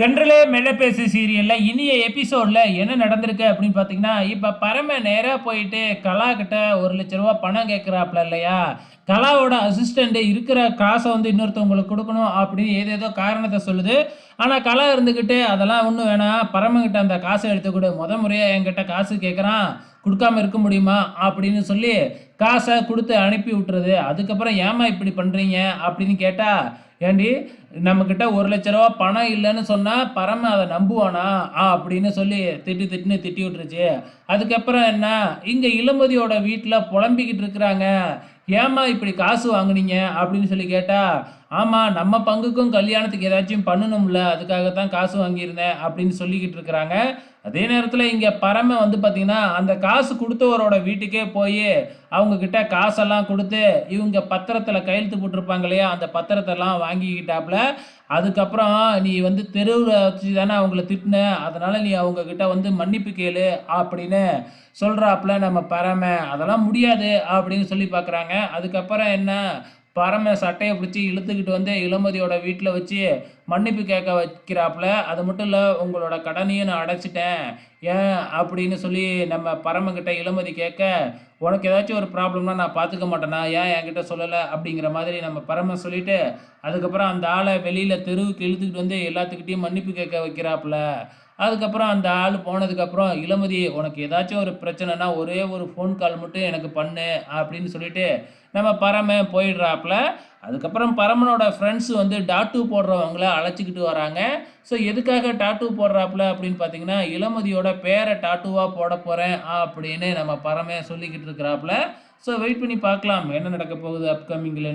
தென்றலே மெல்லப்பேசு பேசு சீரியலில் இனிய எபிசோடில் என்ன நடந்திருக்கு அப்படின்னு பார்த்தீங்கன்னா இப்போ பரம நேராக போயிட்டு கலா கிட்ட ஒரு லட்ச ரூபா பணம் கேட்குறாப்புல இல்லையா? கலாவோட அசிஸ்டண்ட்டு இருக்கிற காசை வந்து இன்னொருத்தவங்களுக்கு கொடுக்கணும் அப்படின்னு ஏதேதோ காரணத்தை சொல்லுது. ஆனால் கலா இருந்துக்கிட்டு அதெல்லாம் ஒன்றும் வேணாம். பரமங்கிட்ட அந்த காசை எடுத்துக்கூட முத முறையாக என்கிட்ட காசு கேட்குறான் கொடுக்காம இருக்க முடியுமா? அப்படின்னு சொல்லி காசை கொடுத்து அனுப்பி விட்டுறது அதுக்கப்புறம் ஏமா இப்படி பண்ணுறீங்க அப்படின்னு கேட்டால் ஏண்டி நம்மக்கிட்ட ஒரு லட்ச ரூபா பணம் இல்லைன்னு சொன்னால் பரம அதை நம்புவானா? ஆ அப்படின்னு சொல்லி திட்டு திட்டுன்னு திட்டி விட்டுருச்சு. அதுக்கப்புறம் என்ன? இங்கே இளமதியோட வீட்டில் புலம்பிக்கிட்டு இருக்கிறாங்க. ஏம்மா இப்படி காசு வாங்குனீங்க? அப்படின்னு சொல்லி கேட்டால் ஆமாம் நம்ம பங்குக்கும் கல்யாணத்துக்கு ஏதாச்சும் பண்ணணும்ல அதுக்காக தான் காசு வாங்கியிருந்தேன் அப்படின்னு சொல்லிக்கிட்டு இருக்கிறாங்க. அதே நேரத்தில் இங்கே பரம வந்து பார்த்திங்கன்னா அந்த காசு கொடுத்தவரோட வீட்டுக்கே போய் அவங்கக்கிட்ட காசெல்லாம் கொடுத்து இவங்க பத்திரத்தில் கையெழுத்து போட்டிருப்பாங்க இல்லையா அந்த பத்திரத்தெல்லாம் வாங்கிக்கிட்டாப்புல. அதுக்கப்புறம் நீ வந்து தெருவில் வச்சு தானே அவங்கள திட்டின அதனால் நீ அவங்கக்கிட்ட வந்து மன்னிப்பு கேளு அப்படின்னு சொல்கிறாப்புல நம்ம பறமை அதெல்லாம் முடியாது அப்படின்னு சொல்லி பார்க்குறாங்க அதுக்கப்புறம் என்ன? பரம சட்டையை பிடிச்சி இழுத்துக்கிட்டு வந்து இளமதியோட வீட்டில் வச்சு மன்னிப்பு கேட்க வைக்கிறாப்புல. அது மட்டும் இல்லை உங்களோட கடனையும் நான் அடைச்சிட்டேன். ஏன் அப்படின்னு சொல்லி நம்ம பரமக்கிட்ட இளமதி கேட்க உனக்கு ஏதாச்சும் ஒரு ப்ராப்ளம்னா நான் பார்த்துக்க மாட்டேனா? ஏன் என்கிட்ட சொல்லலை? அப்படிங்கிற மாதிரி நம்ம பரம சொல்லிட்டு அதுக்கப்புறம் அந்த ஆளை வெளியில் தெருவுக்கு இழுத்துக்கிட்டு வந்து எல்லாத்துக்கிட்டையும் மன்னிப்பு கேட்க வைக்கிறாப்புல. அதுக்கப்புறம் அந்த ஆள் போனதுக்கப்புறம் இளமதி உனக்கு ஏதாச்சும் ஒரு பிரச்சனைனா ஒரே ஒரு ஃபோன் கால் மட்டும் எனக்கு பண்ணு அப்படின்னு சொல்லிட்டு நம்ம பரமன் போயிடுறாப்புல. அதுக்கப்புறம் பரமனோட ஃப்ரெண்ட்ஸ் வந்து டாட்டூ போடுறவங்கள அழைச்சிக்கிட்டு வராங்க. ஸோ எதுக்காக டாட்டூ போடுறாப்புல அப்படின்னு பார்த்தீங்கன்னா இளமதியோட பேரை டாட்டூவாக போட போகிறேன் அப்படின்னு நம்ம பரமே சொல்லிக்கிட்டு இருக்கிறாப்புல. ஸோ வெயிட் பண்ணி பார்க்கலாம் என்ன நடக்க போகுது அப்கமிங்கில்னு